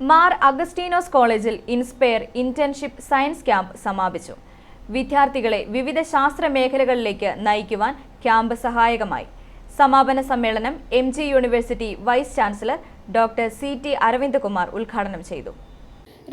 മാർ അഗസ്റ്റീനോസ് കോളേജിൽ inspire internship science camp സമാപിച്ചു. വിദ്യാർത്ഥികളെ വിവിധ ശാസ്ത്ര മേഖലകളിലേക്ക് നയിക്കുവാൻ ക്യാമ്പ് സഹായകമായി. സമാപന സമ്മേളനം M G university vice chancellor doctor C T Aravindakumar ഉദ്ഘാടനം ചെയ്തു.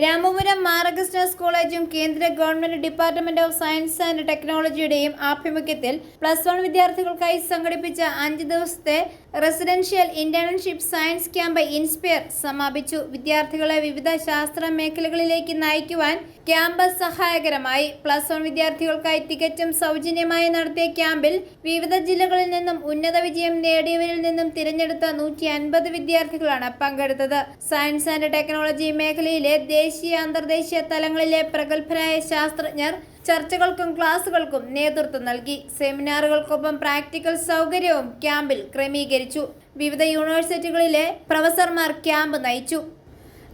രാമപുരം മാറഗസ്റ്റസ് കോളേജും കേന്ദ്ര government department of science and ടെക്നോളജിയുടെയും ആഭിമുഖ്യത്തിൽ പ്ലസ് വൺ വിദ്യാർത്ഥികൾക്കായി സംഘടിപ്പിച്ച അഞ്ച് ദിവസത്തെ residential internship science camp inspire സമാപിച്ചു. വിദ്യാർത്ഥികളെ വിവിധ ശാസ്ത്ര മേഖലകളിലേക്ക് നയിക്കുവാൻ ക്യാമ്പ് സഹായകരമായി. പ്ലസ് വൺ വിദ്യാർത്ഥികൾക്കായി തികച്ചും സൗജന്യമായി നടത്തിയ ക്യാമ്പിൽ വിവിധ ജില്ലകളിൽ നിന്നും ഉന്നത വിജയം നേടിയവരിൽ നിന്നും തിരഞ്ഞെടുത്ത നൂറ്റി അൻപത് വിദ്യാർത്ഥികളാണ് പങ്കെടുത്തത്. സയൻസ് ആൻഡ് ടെക്നോളജി മേഖലയിലെ ദേശീയ അന്തർദേശീയ തലങ്ങളിലെ പ്രഗത്ഭരായ ശാസ്ത്രജ്ഞർ ചർച്ചകൾക്കും ക്ലാസുകൾക്കും നേതൃത്വം നൽകി. സെമിനാറുകൾക്കൊപ്പം പ്രാക്ടിക്കൽ സൗകര്യവും ക്യാമ്പിൽ ക്രമീകരിച്ചു. വിവിധ യൂണിവേഴ്സിറ്റികളിലെ പ്രൊഫസർമാർ ക്യാമ്പ് നയിച്ചു.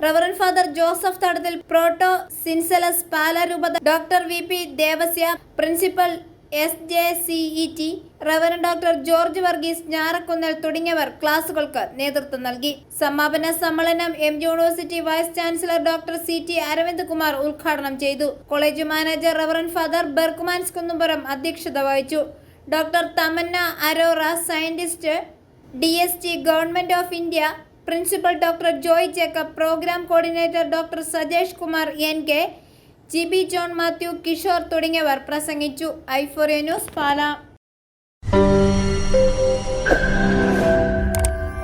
Reverend father Joseph Thadathil proto syncellus പാലാരൂപത doctor V P Devasia principal S J C E T reverend doctor George Varghese Njarakkunnel തുടങ്ങിയവർ ക്ലാസുകൾക്ക് നേതൃത്വം നൽകി. സമാപന സമ്മേളനം M university vice chancellor doctor C T Aravind Kumar ഉദ്ഘാടനം ചെയ്തു. College manager reverend father Berchmans Kunnumpuram അധ്യക്ഷത വഹിച്ചു. Doctor Tamanna Arora scientist D S T government of India principal doctor Joy Jacob programme coordinator doctor Sajesh Kumar N K G B John Mathew Kishore തുടങ്ങിയവർ പ്രസംഗിച്ചു. ഐഫോറിയ news പാല.